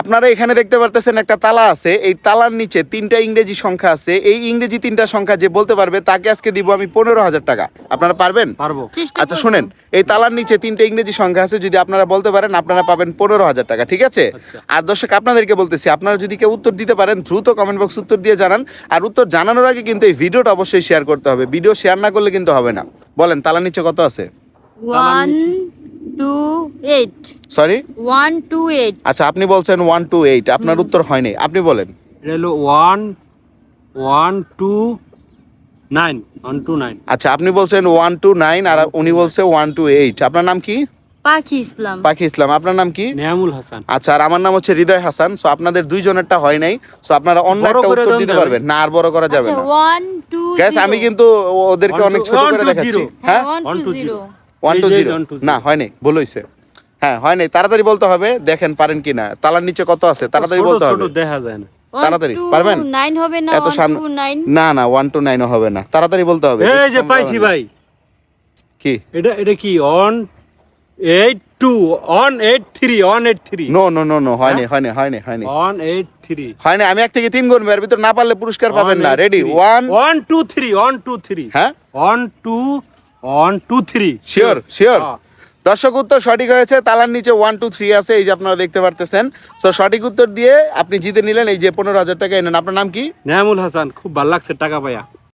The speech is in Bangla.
আপনারা এখানে দেখতে পারতেছেন একটা তালা আছে। এই তালার নিচে তিনটা ইংরেজি সংখ্যা আছে। এই ইংরেজি তিনটা সংখ্যা যে বলতে পারবে তাকে আজকে দিব আমি পনেরো হাজার টাকা। আপনারা পারবেন? পারব। আচ্ছা। শুনেন এই তালার নিচে তিনটা ইংরেজি সংখ্যা আছে। যদি আপনারা বলতে পারেন আপনারা পাবেন পনেরো হাজার টাকা ঠিক আছে? আচ্ছা। আর দর্শক আপনাদেরকে বলতেছি আপনারা যদি কেউ উত্তর দিতে পারেন দ্রুত কমেন্ট বক্স উত্তর দিয়ে জানান। আর উত্তর জানানোর আগে কিন্তু এই ভিডিওটা অবশ্যই শেয়ার করতে হবে। ভিডিও শেয়ার না করলে কিন্তু হবে না। বলেন তালার নিচে কত আছে? Two eight sorry one two eight আচ্ছা আপনি বলছেন ওয়ান টু এইট আপনার উত্তর হয়নি আপনি বলেন হলো one one two nine one two nine আচ্ছা আপনি বলছেন ওয়ান টু নাইন আর উনি বলছে ওয়ান টু এইট আপনার নাম কি পাখি ইসলাম পাখি ইসলাম আপনার নাম কি নেহামুল হাসান আচ্ছা আর আমার নাম হচ্ছে হৃদয় হাসান সো আপনাদের দুইজনেরটা হয় নাই সো আপনারা অন্য একটা উত্তর দিতে পারবেন না আর বড় করা যাবে আচ্ছা না ওয়ান টু গ্যাস আমি কিন্তু ওদেরকে অনেক ছোট করে দেখাচ্ছি হ্যাঁ one One two two zero one two zero না হয়নি ভুল হয়েছে হ্যাঁ হয় নাই তাড়াতাড়ি বলতে হবে দেখেন পারেন কি না তালার নিচে কত আছে? তাড়াতাড়ি বলতে হবে। দেখা যায় না। তাড়াতাড়ি, পারবেন? হবে না এত ওয়ান সামনে টু নাইন না না ওয়ান টু নাইনও হবে না। তাড়াতাড়ি বলতে হবে এই যে পাইছি ভাই। কি? এটা এটা কি one eight two one eight three one eight three no no no no হয়নি হয়নি হয়নি হয়নি অন এইট থ্রি হয়নি আমি এক থেকে তিন গুনবো এর ভিতর না পারলে পুরস্কার পাবেন না। Ready one one two three one two three হ্যাঁ? One two one two three sure sure. দর্শক উত্তর সঠিক হয়েছে তালার নিচে ওয়ান টু থ্রি আছে এই যে আপনারা দেখতে পারতেছেন। তো সঠিক উত্তর দিয়ে আপনি জিতে নিলেন এই যে পনেরো হাজার টাকা এনেন। আপনার নাম কি? নামুল হাসান খুব ভালো লাগছে টাকা পাইয়া।